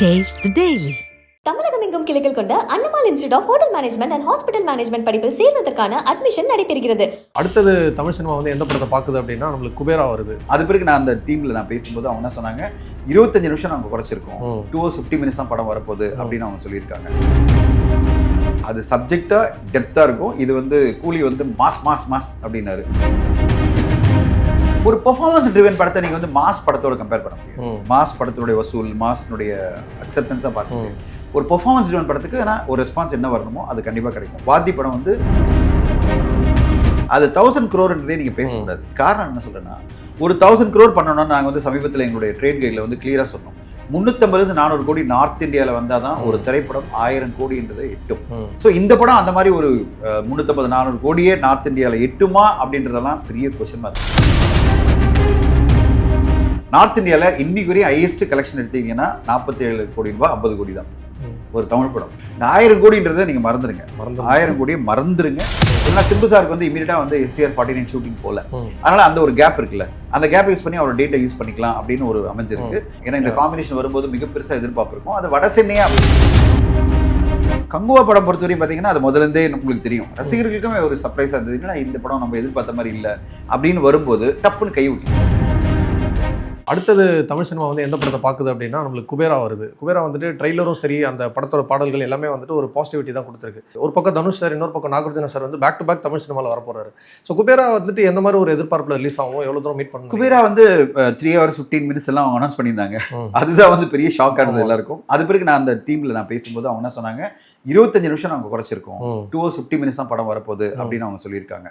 Taste the Daily. தமிழகம் எங்கும் கிளைகள் கொண்ட அன்னமால் institute of hotel management and hospital management படிப்பில் சேர்வதற்கான அட்மிஷன் நடைபெறுகிறது. அடுத்தது தமிழ் சினிமா வந்து எந்த படத்தை பார்க்குது அப்படின்னா நம்மளுக்கு குபேரா வருது. அது பிறகு நான் அந்த டீம்ல நான் பேசும்போது அவங்க என்ன சொன்னாங்க இருபத்தஞ்சு நிமிஷம் நாங்கள் குறைச்சிருக்கோம். டூ ஹவர்ஸ் ஃபிஃப்டி மினிட்ஸ் தான் படம் வரப்போகுது அப்படின்னு அவங்க சொல்லியிருக்காங்க. அது சப்ஜெக்டா டெப்தா இருக்கும். இது வந்து கூலி வந்து மாஸ் மாஸ் மாஸ் அப்படின்னாரு. ஒரு பெர்ஃபார்மன்ஸ் ட்ரிவன் படத்தை நீங்க வந்து மாஸ் படத்தோட கம்பேர் பண்ண முடியும். மாஸ் படத்தினுடைய வசூல் மாஸ்னுடைய அக்செப்டன்ஸாக பார்க்க முடியும் ஒரு பெர்ஃபார்மன்ஸ் ட்ரிவன் படத்துக்கு ஆனால் ஒரு ரெஸ்பான்ஸ் என்ன வரணுமோ அது கண்டிப்பாக கிடைக்கும். வாத்தி படம் வந்து அது தௌசண்ட் க்ரோர்ன்றதே நீங்கள் பேசக்கூடாது. காரணம் என்ன சொல்றேன்னா ஒரு தௌசண்ட் க்ரோர் பண்ணணும்னு நாங்கள் வந்து சமீபத்தில் எங்களுடைய ட்ரேட் கைடில் வந்து கிளியராக சொன்னோம். முந்நூற்றம்பது நானூறு கோடி நார்த் இந்தியாவில் வந்தால் தான் ஒரு திரைப்படம் ஆயிரம் கோடின்றதை எட்டும். ஸோ இந்த படம் அந்த மாதிரி ஒரு முந்நூற்றம்பது நானூறு கோடியே நார்த் இந்தியாவில் எட்டுமா அப்படின்றதெல்லாம் பெரிய கொஸ்டின் மார்க் நார்த் இந்தியாவில் இன்னைக்கு வரையும் ஹையஸ்ட் கலெக்ஷன் எடுத்தீங்கன்னா நாற்பத்தி ஏழு கோடி ரூபாய் ஐம்பது கோடி தான். ஒரு தமிழ் படம். இந்த ஆயிரம் கோடின்றதை நீங்கள் மறந்துடுங்க மறந்து ஆயிரம் கோடியை மறந்துருங்க. ஏன்னா சிம்பு சாருக்கு வந்து இமீடியட்டாக வந்து எஸ்டிஆர் ஃபார்ட்டி நைன் ஷூட்டிங் போல. அதனால அந்த ஒரு கேப் இருக்குல்ல. அந்த கேப் யூஸ் பண்ணி அவரோட டேட்டை யூஸ் பண்ணிக்கலாம் அப்படின்னு ஒரு அமைஞ்சிருக்கு. ஏன்னா இந்த காம்பினேஷன் வரும்போது மிக பெருசாக எதிர்பார்ப்பு இருக்கும். அது வட சென்னையா? கங்குவா படம் பொறுத்தவரையும் பார்த்தீங்கன்னா அது முதல்ல இருந்தே உங்களுக்கு தெரியும். ரசிகர்களுக்குமே ஒரு சர்ப்ரைஸாக இருந்ததுன்னா இந்த படம் நம்ம எதிர்பார்த்த மாதிரி இல்லை அப்படின்னு வரும்போது டப்புன்னு கை விட்டு அடுத்தது தமிழ் சினிமா வந்து எந்த படத்தை பார்க்குது அப்படின்னா நம்மளுக்கு குபேரா வருது. குபேரா வந்துட்டு ட்ரெய்லரும் சரி அந்த படத்தோட பாடல்கள் எல்லாமே வந்துட்டு ஒரு பாசிட்டிவிட்டி தான் கொடுத்துருக்கு. ஒரு பக்கம் தனுஷ் சார் இன்னொரு பக்கம் நாகார்ஜுன சார் வந்து பேக் டு பேக் தமிழ் சினிமாவில் வரப்போறாரு. ஸோ குபேரா வந்துட்டு எந்த மாதிரி ஒரு எதிர்பார்ப்பில் ரிலீஸ் ஆகும் எவ்வளோ தூரம் மீட் பண்ணணும்? குபேரா வந்து த்ரீ ஹவர்ஸ் ஃபிஃப்டீன் மினிட்ஸ் எல்லாம் அவங்க அனௌன்ஸ் பண்ணியிருந்தாங்க. அதுதான் வந்து பெரிய ஷாக்காக இருந்தது. எல்லாருக்கும். அது பிறகு நான் அந்த டீம்ல நான் பேசும்போது அவங்க என்ன சொன்னாங்க இருபத்தஞ்சு நிமிஷம் நாங்கள் குறைச்சிருக்கோம். டூ ஹவர்ஸ் ஃபிஃப்டி மினிட்ஸ் தான் படம் வரப்போகுது அப்படின்னு அவங்க சொல்லியிருக்காங்க.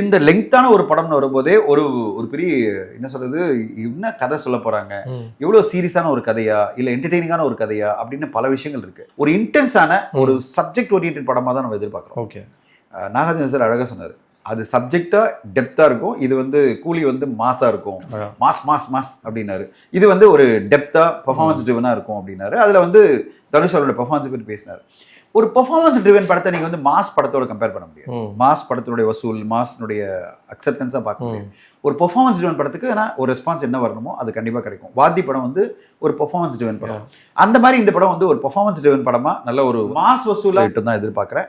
இந்த லெங்க்த்தான ஒரு படம்னு வரும்போதே ஒரு ஒரு பெரிய என்ன சொல்றது என்ன கதை சொல்ல போறாங்க. ம். எவ்வளோ சீரியஸான ஒரு கதையா? இல்லை என்டர்டெய்னிங்கான ஒரு கதையா? அப்படின்னு பல விஷயங்கள் இருக்கு. ஒரு இன்டென்ஸான ஒரு சப்ஜெக்ட் ஓரியன்ட் படமா தான் நம்ம எதிர்பார்க்குறோம். ஓகே. நாகார்ஜுன சார் அழகா சொன்னார். அது சப்ஜெக்டா டெப்தா இருக்கும். இது வந்து கூலி வந்து மாஸா இருக்கும். மாஸ் மாஸ் மாஸ் அப்படின்னாரு. இது வந்து ஒரு டெப்தா பெர்ஃபார்மன்ஸ் ட்ரிவனா இருக்கும் அப்படின்னாரு. அதுல வந்து தனுஷ் அவரோட பெர்ஃபார்மன்ஸ் பற்றி பேசினார். ஒரு பெர்ஃபார்மன்ஸ் ட்ரிவன் படத்தை நீங்க வந்து மாஸ் படத்தோட கம்பேர் பண்ண முடியாது. மாஸ் படத்தினுடைய வசூல் மாஸ்னுடைய அக்செப்டன்ஸாக பார்க்க முடியாது. ஒரு பெர்ஃபார்மன்ஸ் ட்ரிவன் படத்துக்கு ஆனால் ஒரு ரெஸ்பான்ஸ் என்ன வரணுமோ அது கண்டிப்பாக கிடைக்கும். வாத்தி படம் வந்து ஒரு பெர்ஃபார்மன்ஸ் ட்ரிவன் படம். அந்த மாதிரி இந்த படம் வந்து ஒரு பெர்ஃபார்மன்ஸ் ட்ரிவன் படமா நல்ல ஒரு மாஸ் வசூலாக தான் எதிர்பார்க்குறேன்.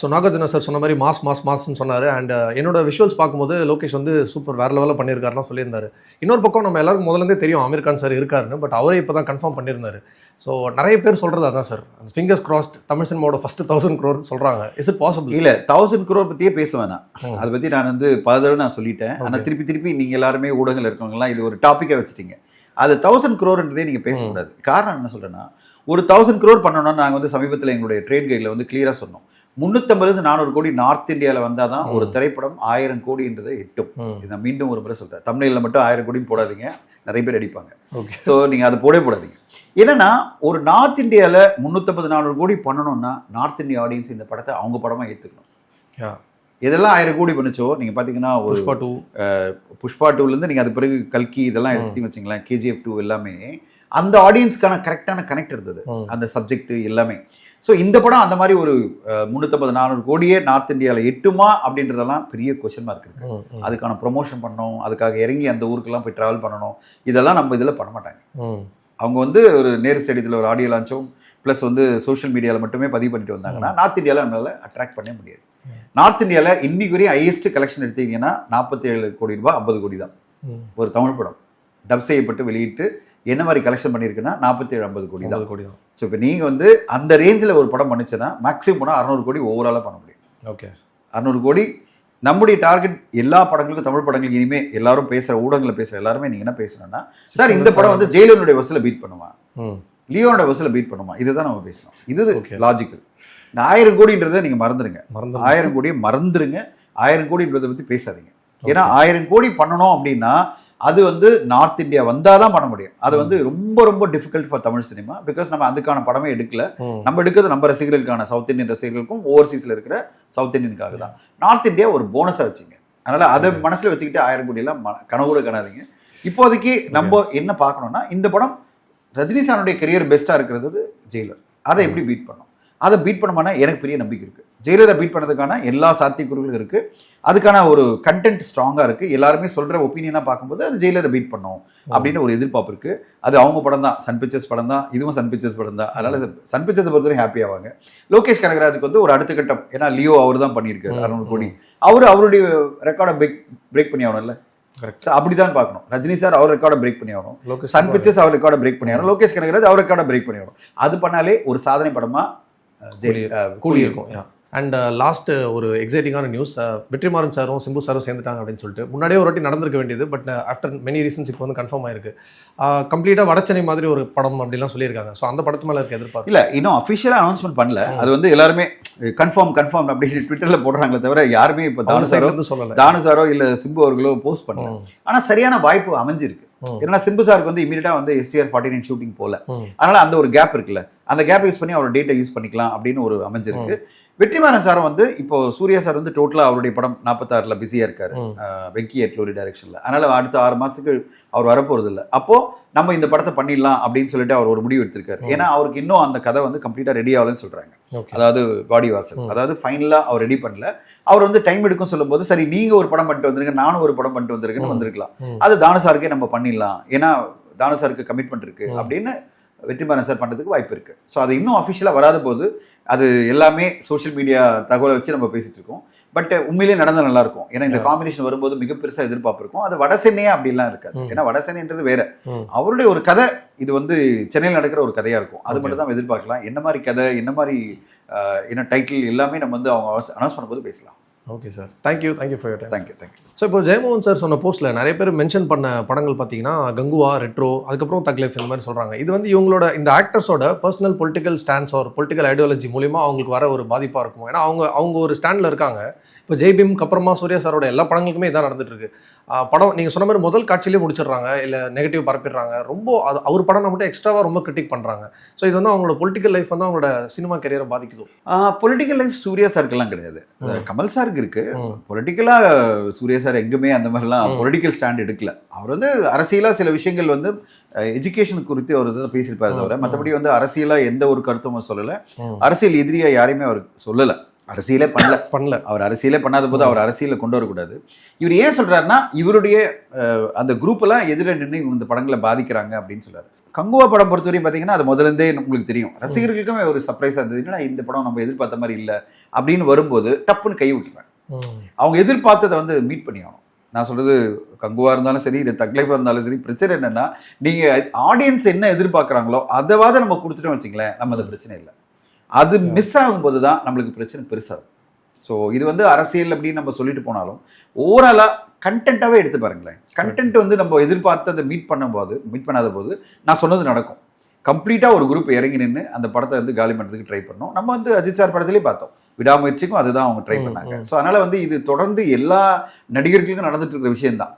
ஸோ நாகார்ஜுன சார் சொன்ன மாதிரி மாஸ் மாஸ் மாஸ்ன்னு சொன்னார். அண்ட் என்னோட விஷுவல்ஸ் பார்க்கும்போது லோகேஷ் வந்து சூப்பர் வேற லெவலில் பண்ணியிருக்காருலாம் சொல்லியிருந்தாரு. இன்னொரு பக்கம் நம்ம எல்லாருக்கும் முதல்ல இருந்தே தெரியும் அமீர் கான் சார் இருக்காருன்னு பட் அவரே இப்போ தான் கன்ஃபார்ம் பண்ணியிருந்தாரு. ஸோ நிறைய பேர் சொல்கிறது அதான் சார் ஃபிங்கர்ஸ் கிராஸ்ட் தமிழ் சினிமாவோட ஃபர்ஸ்ட் தௌசண்ட் க்ரோர் சொல்கிறாங்க இஸ் இட் பாசிபிள் இல்ல தௌசண்ட் குரோர் பத்தியே பேசுவேன் நான் ம். அதை பத்தி நான் வந்து பல தடவை நான் சொல்லிட்டேன். ஆனா Okay. திருப்பி திருப்பி நீங்க எல்லாருமே ஊடகங்கள் இருக்கவங்கலாம் இது ஒரு டாபிக்கா வச்சுட்டீங்க. அது தௌசண்ட் குரோர்ன்றதே நீங்க பேசக்கூடாது. காரணம் என்ன சொல்றேன்னா ஒரு தௌசண்ட் குரோர் பண்ணணும்னு நாங்க வந்து சமீபத்தில் எங்களுடைய ட்ரேட் கைடில் வந்து கிளியரா சொன்னோம். முந்நூற்றம்பது நானூறு கோடி நார்த் இந்தியாவில் வந்தால் தான் ஒரு திரைப்படம் ஆயிரம் கோடின்றதை எட்டும். இதை நான் மீண்டும் ஒரு முறை சொல்றேன். தமிழில் மட்டும் ஆயிரம் கோடின்னு போடாதீங்க. நிறைய பேர் அடிப்பாங்க. ஓகே. ஸோ நீங்கள் அதை போடவே போடாதீங்க. என்னன்னா ஒரு நார்த் இந்தியாவில் முந்நூற்றம்பது நானூறு கோடி பண்ணணும்னா நார்த் இந்தியா ஆடியன்ஸ் இந்த படத்தை அவங்க படமாக ஏற்றுக்கணும் யா எதெல்லாம் ஆயிரம் கோடி பண்ணுச்சோ? நீங்கள் பார்த்தீங்கன்னா ஒரு புஷ்பா டூ. புஷ்பா டூலேருந்து நீங்கள் அது பிறகு கல்கி இதெல்லாம் எடுத்துட்டீங்க வச்சுங்களேன் கேஜிஎஃப் டூ எல்லாமே அந்த ஆடியன்ஸ்க்கான கரெக்டான கனெக்ட் இருந்தது. அந்த சப்ஜெக்ட் எல்லாமே. ஸோ இந்த படம் அந்த மாதிரி ஒரு முந்நூற்றம்பது நானூறு கோடியே நார்த் இந்தியாவில் எட்டுமா? அப்படின்றதெல்லாம் பெரிய கொஷன் மார்க் இருக்கு. அதுக்கான ப்ரொமோஷன் பண்ணணும் அதுக்காக இறங்கி அந்த ஊருக்கெல்லாம் போய் ட்ராவல் பண்ணணும். இதெல்லாம் நம்ம இதில் பண்ண மாட்டாங்க. அவங்க வந்து ஒரு நேரு ஸ்டேடியத்தில் ஒரு ஆடியோ லான்ச்சும் ப்ளஸ் வந்து சோஷியல் மீடியாவில் மட்டுமே பதிவு பண்ணிட்டு வந்தாங்கன்னா நார்த் இந்தியாவில் நம்மளால அட்ராக்ட் பண்ண முடியாது. நார்த் இந்தியாவில் இன்னைக்கு வரையும் ஹையஸ்ட் கலெக்ஷன் எடுத்தீங்கன்னா நாற்பத்தி ஏழு கோடி ரூபாய் ஐம்பது கோடி தான். ஒரு தமிழ் படம். டப் செய்யப்பட்டு வெளியிட்டு என்ன மாதிரி கலெக்ஷன் பண்ணியிருக்குன்னா நாற்பத்தி ஏழு ஐம்பது கோடி தான். கோடி தான். ஸோ இப்போ நீங்கள் வந்து அந்த ரேஞ்சில் ஒரு படம் பண்ணுச்சுன்னா மேக்ஸிமம் போனால் அறநூறு கோடி ஓவராலாக பண்ண முடியும். ஓகே அறநூறு கோடி நம்முடைய டார்கெட் எல்லா படங்களுக்கும் தமிழ் படங்களுக்கு இனிமே எல்லாரும் பேசுகிற ஊடகங்களில் பேசுகிற எல்லாருமே நீங்கள் என்ன பேசணும்னா சார் இந்த படம் வந்து ஜெயிலனுடைய வசூலை பீட் பண்ணுமா ம். லியோனோட வசூலை பீட் பண்ணுமா? இதுதான் நம்ம பேசணும். இது. லாஜிக்கல் இந்த ஆயிரம் கோடின்றதை நீங்க மறந்துடுங்க மறந்து ஆயிரம் கோடியை மறந்துடுங்க ஆயிரம் கோடின்றதை பத்தி பேசாதீங்க. ஏன்னா ஆயிரம் கோடி பண்ணணும் அப்படின்னா அது வந்து நார்த் இந்தியா வந்தாதான் பண்ண முடியும். அது வந்து ரொம்ப ரொம்ப difficult for Tamil cinema because நம்ம அதுக்கான படமே எடுக்கல. நம்ம எடுக்கிறது நம்ம ரசிகர்களுக்கான சவுத் இந்தியன் ரசிகர்களுக்கும் ஓவர்சீஸ்ல இருக்கிற சவுத் இந்தியனுக்காக தான். நார்த் இந்தியா ஒரு போனஸா வச்சுங்க. அதனால அதை மனசுல வச்சுக்கிட்டு ஆயிரம் கோடி எல்லாம் மன- கனவு கூட காணாதீங்க இப்போதைக்கு நம்ம என்ன பார்க்கணும்னா இந்த படம் ரஜினி சாருடைய கெரியர் பெஸ்ட்டாக இருக்கிறது ஜெயிலர். அதை எப்படி பீட் பண்ணோம் அதை பீட் பண்ணோம்னா எனக்கு பெரிய நம்பிக்கை இருக்குது ஜெயிலரை பீட் பண்ணதுக்கான எல்லா சாத்தியக்கூறுகளும் இருக்குது அதுக்கான ஒரு கண்டென்ட் ஸ்ட்ராங்கா இருக்கு. எல்லாருமே சொல்ற ஒப்பீனியனா பார்க்கும்போது அது ஜெயிலரை பீட் பண்ணும் அப்படின்னு ஒரு எதிர்பார்ப்பு இருக்கு. அது அவங்க படம் தான். சன் பிக்சர்ஸ் படம் தான். இதுவும் சன் பிக்சர்ஸ் படம் தான். அதனால சன் பிக்சர்ஸ் பொறுத்தவரை ஹாப்பி ஆவாங்க. லோகேஷ் கனகராஜுக்கு வந்து ஒரு அடுத்த கட்டம். ஏன்னா லியோ அவர் தான் பண்ணியிருக்காரு அறுநூறு கோடி அவர் அவருடைய ரெக்கார்டை பிரேக் பிரேக் பண்ணி ஆகணும்ல? கரெக்ட் So, அப்படிதான் பார்க்கணும். ரஜினி சார் அவர் ரெக்கார்டை பிரேக் பண்ணி ஆகணும். சன் பிக்சர்ஸ் அவர். ரெக்கார்டை பிரேக் பண்ணி ஆகணும். லோகேஷ் கனகராஜ் அவர் ரெக்கார்டை பிரேக் பண்ணி ஆகணும். அது பண்ணாலே ஒரு சாதனை படமா அஹ், ஜெய்- அஹ், கூலி இருக்கும். அண்ட் லாஸ்ட் ஒரு எக்ஸைட்டிங்கான நியூஸ் வெற்றிமாறன் சாரும் சிம்பு சாரும் சேர்ந்துட்டாங்க அப்படின்னு சொல்லிட்டு. முன்னாடியே ஒரு வாட்டி நடந்திருக்க வேண்டியது பட் ஆஃப்டர் மெனி ரீசன்ஸ் இப்போ வந்து கன்ஃபார்ம் ஆயிருக்கு. கம்ப்ளீட்டாக வடச்சென்னை மாதிரி ஒரு படம் அப்படிலாம் சொல்லியிருக்காங்க. ஸோ அந்த படத்து மேலே இருக்க எதிர்பார்ப்பு? இல்ல இன்னும் அஃபிஷியலா அனௌன்ஸ்மெண்ட் பண்ணல. அது வந்து எல்லாருமே கன்ஃபார்ம் கன்ஃபார்ம் அப்படின்னு ட்விட்டர்ல போடுறாங்களே தவிர யாருமே இப்போ தானு சாரோ வந்து சொல்லலை. தானு சாரோ இல்ல சிம்பு அவர்களோ போஸ்ட் பண்ணல. ம். ஆனா சரியான வாய்ப்பு அமைஞ்சிருக்கு. ஏன்னா சிம்பு சாருக்கு வந்து இமீடியட்டா வந்து எஸ்டிஆர் ஃபார்ட்டி நைன் ஷூட்டிங் போல. அதனால அந்த ஒரு கேப் இருக்குல்ல. அந்த கேப் யூஸ் பண்ணி அவரோட டேட்டை யூஸ் பண்ணிக்கலாம் அப்படின்னு ஒரு அமைஞ்சிருக்கு. வெற்றிமாறன் சார் வந்து இப்போ சூர்யா சார் வந்து டோட்டலா அவருடைய படம் நாற்பத்தாறுல பிஸியா இருக்காரு. வெங்கி எட்லூரி டைரக்ஷன்ல அதனால அடுத்த ஆறு மாசத்துக்கு அவர் வரப்போறது இல்ல அப்போ நம்ம இந்த படத்தை பண்ணிடலாம் அப்படின்னு சொல்லிட்டு அவர் ஒரு முடிவு எடுத்திருக்காரு. ஏன்னா அவருக்கு இன்னும் அந்த கதை வந்து கம்ப்ளீட்டா ரெடி ஆகலன்னு சொல்றாங்க. ஓகே. அதாவது பாடி வாசல். அதாவது ஃபைனலா அவர் ரெடி பண்ணல. அவர் வந்து டைம் எடுக்கும் சொல்லும்போது சரி நீங்க ஒரு படம் பண்ணிட்டு வந்திருங்க நானும் ஒரு படம் பண்ணிட்டு வந்திருக்கேன்னு வந்திருக்கலாம். அது தானு சாருக்கே நம்ம பண்ணிடலாம். ஏன்னா தானு சாருக்கு கமிட்மெண்ட் இருக்கு. அப்படின்னு வெற்றிமாறன் சார் பண்றதுக்கு வாய்ப்பு இருக்கு. ஸோ அது இன்னும் அஃபிஷியலாக வராத போது அது எல்லாமே சோஷியல் மீடியா தகவலை வச்சு நம்ம பேசிட்டு இருக்கோம். பட் உண்மையிலேயே நடந்தா நல்லா இருக்கும். ஏன்னா இந்த காம்பினேஷன் வரும்போது மிக பெருசா எதிர்பார்ப்பு இருக்கும். அது வடசென்னையா அப்படிலாம் இருக்காது. ஏன்னா வடசென்னைன்றது வேற. அவருடைய ஒரு கதை இது வந்து சென்னையில் நடக்கிற ஒரு கதையா இருக்கும். அது மட்டும் தான் எதிர்பார்க்கலாம். என்ன மாதிரி கதை என்ன மாதிரி என்ன டைட்டில் எல்லாமே நம்ம வந்து அவங்க அனௌன்ஸ் பண்ணும்போது பேசலாம். Okay sir thank you thank you for your thank you thank you so இப்போ ஜெயமோகன் சார் சொன்ன போஸ்ட்டில் நிறைய பேர் மென்ஷன் பண்ண படங்கள் பார்த்தீங்கன்னா கங்குவா ரெட்ரோ அதுக்கப்புறம் தக்லைஃப் இந்த மாதிரி சொல்கிறாங்க இது வந்து இவங்களோட இந்த ஆக்டர்ஸோட பர்சனல் பொலிட்டிக்கல் ஸ்டாண்ட்ஸ் ஒரு பொலிட்டிக்கல் ஐடியாலஜி மூலிமா அவங்களுக்கு வர ஒரு பாதிப்பாக இருக்கும்? ஏன்னா அவங்க அவங்க ஒரு ஸ்டாண்டில் இருக்காங்க. இப்போ ஜெய்பீம்க்கு அப்புறமா சூர்யா சாரோட எல்லா படங்களுக்குமே இதான் நடந்துட்டு இருக்கு படம் நீங்கள் சொன்ன மாதிரி முதல் காட்சியிலே முடிச்சிடுறாங்க இல்லை நெகட்டிவ் பரப்பிடுறாங்க. ரொம்ப அது அவர் படம் மட்டும் எக்ஸ்ட்ராவாக ரொம்ப கிரிட்டிக் பண்ணுறாங்க ஸோ இது வந்து அவங்களோட பொலிட்டிக்கல் லைஃப் வந்து அவங்களோட சினிமா கெரியரை பாதிக்குது. பொலிட்டிக்கல் லைஃப் சூர்யா சாருக்கெல்லாம் கிடையாது. கமல் சாருக்கு இருக்கு. பொலிட்டிக்கலா சூர்யா சார் எங்குமே அந்த மாதிரிலாம் பொலிட்டிக்கல் ஸ்டாண்ட் எடுக்கல. அவர் வந்து அரசியலா சில விஷயங்கள் வந்து எஜுகேஷன் குறித்து அவர் இதை பேசியிருப்பாரு தவிர மற்றபடி வந்து அரசியலா எந்த ஒரு கருத்தும் சொல்லல. அரசியல் எதிரியா யாரையுமே அவர் சொல்லல. அரசியலே பண்ணல. பண்ணல. அவர் அரசியலே பண்ணாத போது அவர் அரசியல கொண்டு வரக்கூடாது. இவர் ஏன் சொல்றாருன்னா இவருடைய அந்த குரூப் எல்லாம் எதிர நின்று இவங்க இந்த படங்களை பாதிக்கிறாங்க அப்படின்னு சொல்றாரு. கங்குவா படம் பொறுத்தவரையும் பார்த்தீங்கன்னா அது முதல்ல இருந்தே உங்களுக்கு தெரியும். ரசிகர்களுக்குமே ஒரு சர்ப்ரைஸாக இருந்தது. என்னடா இந்த படம் நம்ம எதிர்பார்த்த மாதிரி இல்லை அப்படின்னு வரும்போது டப்புன்னு கை ம். அவங்க எதிர்பார்த்ததை வந்து மீட் பண்ணி ஆகணும். நான் சொல்றது கங்குவா இருந்தாலும் சரி இல்லை தக்லைஃபா இருந்தாலும் சரி பிரச்சனை என்னன்னா நீங்க ஆடியன்ஸ் என்ன எதிர்பார்க்குறாங்களோ அதைவாத நம்ம கொடுத்துட்டோம் வச்சுங்களேன் நம்ம அது பிரச்சனை இல்லை. அது மிஸ் ஆகும்போது தான் நம்மளுக்கு பிரச்சனை பெருசாகும். ஸோ இது வந்து அரசியல் அப்படின்னு நம்ம சொல்லிட்டு போனாலும் ஓவராலாக கண்டென்ட்டாகவே எடுத்து பாருங்களேன். கண்டென்ட் வந்து நம்ம எதிர்பார்த்ததை மீட் பண்ணும்போது மீட் பண்ணாத போது நான் சொன்னது நடக்கும். கம்ப்ளீட்டாக ஒரு குரூப் இறங்கி நின்று அந்த படத்தை வந்து காலி பண்ணுறதுக்கு ட்ரை பண்ணோம். நம்ம வந்து அஜித் சார் படத்திலே பார்த்தோம். விடாமுயற்சிக்கும் அதுதான் அவங்க ட்ரை பண்ணாங்க. ஸோ அதனால வந்து இது தொடர்ந்து எல்லா நடிகர்களுக்கும் நடந்துட்டு இருக்கிற விஷயம்தான்.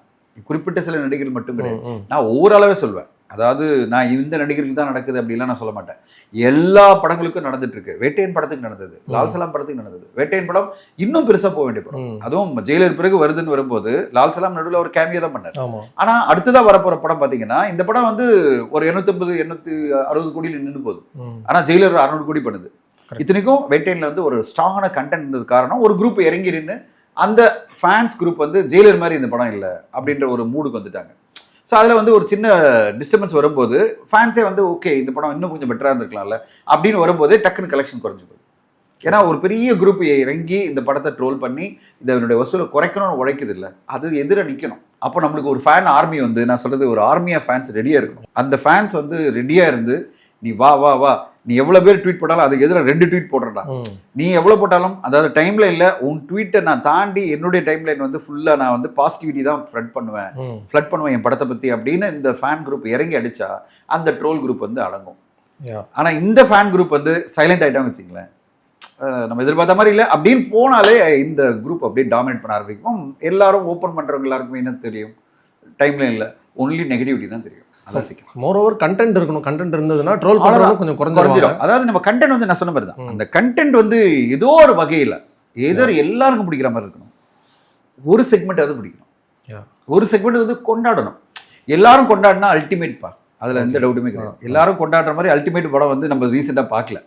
குறிப்பிட்ட சில நடிகர்கள் மட்டும் கிடையாது. நான் ஓவராலாவே சொல்வேன். அதாவது நான் இந்த நடிகர்களுக்கு தான் நடக்குது அப்படிலாம் நான் சொல்ல மாட்டேன். எல்லா படங்களுக்கும் நடந்துட்டு இருக்கு வேட்டையன் படத்துக்கு நடந்தது. லால் சலாம் படத்துக்கு நடந்தது. வேட்டையன் படம் இன்னும் பெருசா போக வேண்டிய படம். அதுவும் ஜெயிலர் பிறகு வருதுன்னு வரும்போது லால் சலாம் நடுவில் ஒரு கேமியோ தான் பண்ணார். ஆனா அடுத்ததா வரப்போற படம் பாத்தீங்கன்னா இந்த படம் வந்து ஒரு 250 எண்ணூத்தி அறுபது கோடியில் நின்று போகுது. ஆனா ஜெயிலர் அறுநூறு கோடி பண்ணுது. இத்தனைக்கும் வெயிட்டைன்ல வந்து ஒரு ஸ்ட்ராங்கான கண்டென்ட் இருந்தது காரணம் ஒரு குரூப் இறங்கி நின்று அந்த ஃபேன்ஸ் குரூப் வந்து ஜெயிலர் மாதிரி இந்த படம் இல்லை அப்படின்ற ஒரு மூடுக்கு வந்துட்டாங்க. ஸோ அதில் வந்து ஒரு சின்ன டிஸ்டர்பன்ஸ் வரும்போது ஃபேன்ஸே வந்து ஓகே இந்த படம் இன்னும் கொஞ்சம் பெட்டராக இருந்திருக்கலாம்ல அப்படின்னு வரும்போதே டக்குன்னு கலெக்ஷன் குறைஞ்சு போகுது. ஏன்னா ஒரு பெரிய குரூப் இறங்கி இந்த படத்தை ட்ரோல் பண்ணி இதனுடைய வசூலை குறைக்கணும்னு உழைக்குது இல்லை அது எதிராக நிற்கணும் அப்போ நம்மளுக்கு ஒரு ஃபேன் ஆர்மி வந்து நான் சொல்கிறது ஒரு ஆர்மியாக ஃபேன்ஸ் ரெடியாக இருக்கணும். அந்த ஃபேன்ஸ் வந்து ரெடியாக இருந்து நீ வா வா வா நீ எவ்வளோ பேர் ட்வீட் போட்டாலும் அதுக்கு எதிராக ரெண்டு ட்வீட் போடுறா ம். நீ எவ்வளோ போட்டாலும் அதாவது டைம்ல இல்லை உன் ட்வீட்டை நான் தாண்டி என்னுடைய டைம் லைன் வந்து ஃபுல்லாக நான் வந்து பாசிட்டிவிட்டி தான் ஃப்ளட் பண்ணுவேன். ஃப்ளட் பண்ணுவேன் என் படத்தை பற்றி அப்படின்னு இந்த ஃபேன் குரூப் இறங்கி அடிச்சா அந்த ட்ரோல் குரூப் வந்து அடங்கும். ஆனால் இந்த ஃபேன் குரூப் வந்து சைலண்ட் ஆகிட்டாங்க வச்சுங்களேன் நம்ம எதிர்பார்த்த மாதிரி இல்லை. அப்படின்னு போனாலே இந்த குரூப் அப்படியே டாமினேட் பண்ண ஆரம்பிக்கும். எல்லாரும் ஓப்பன் பண்ணுறவங்க எல்லாருக்குமே என்ன தெரியும்? டைம்ல இல்லை ஒன்லி நெகட்டிவிட்டி தான் தெரியும். அதான் சீக்கிரம் மோர் ஓவர் கண்டென்ட் இருக்கணும். கண்டென்ட் இருந்ததுன்னா ட்ரோல் பண்றவங்க கொஞ்சம் குறைஞ்சிடும். அதாவது நம்ம கண்டென்ட் வந்து நான் சொன்ன மாதிரி தான். அந்த கண்டென்ட் வந்து ஏதோ ஒரு வகையில் ஏதோ எல்லாருக்கும் பிடிக்கிற மாதிரி இருக்கணும். ஒரு செக்மெண்ட் அது பிடிக்கணும். ஒரு செக்மெண்ட் வந்து கொண்டாடணும். எல்லாரும் கொண்டாடினா அல்டிமேட் பா அதுல எந்த டவுட்டுமே கிடையாது. எல்லாரும் கொண்டாடுற மாதிரி அல்டிமேட் படம் வந்து நம்ம ரீசெண்டாக பார்க்கல.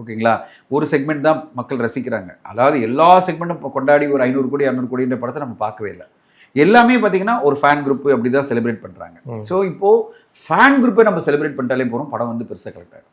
ஓகேங்களா? ஒரு செக்மெண்ட் தான் மக்கள் ரசிக்கிறாங்க. அதாவது எல்லா செக்மெண்ட்டும் கொண்டாடி ஒரு ஐநூறு கோடி இரநூறு கோடின்ற படத்தை நம்ம பார்க்கவே இல்லை. எல்லாமே பார்த்தீங்கன்னா ஒரு ஃபேன் குரூப் அப்படி தான் செலிப்ரேட் பண்ணுறாங்க. ஸோ இப்போ ஃபேன் குரூப்பை நம்ம செலிப்ரேட் பண்ணிட்டாலே போகிறோம் படம் வந்து பெருசாக கலெக்ட் ஆகும்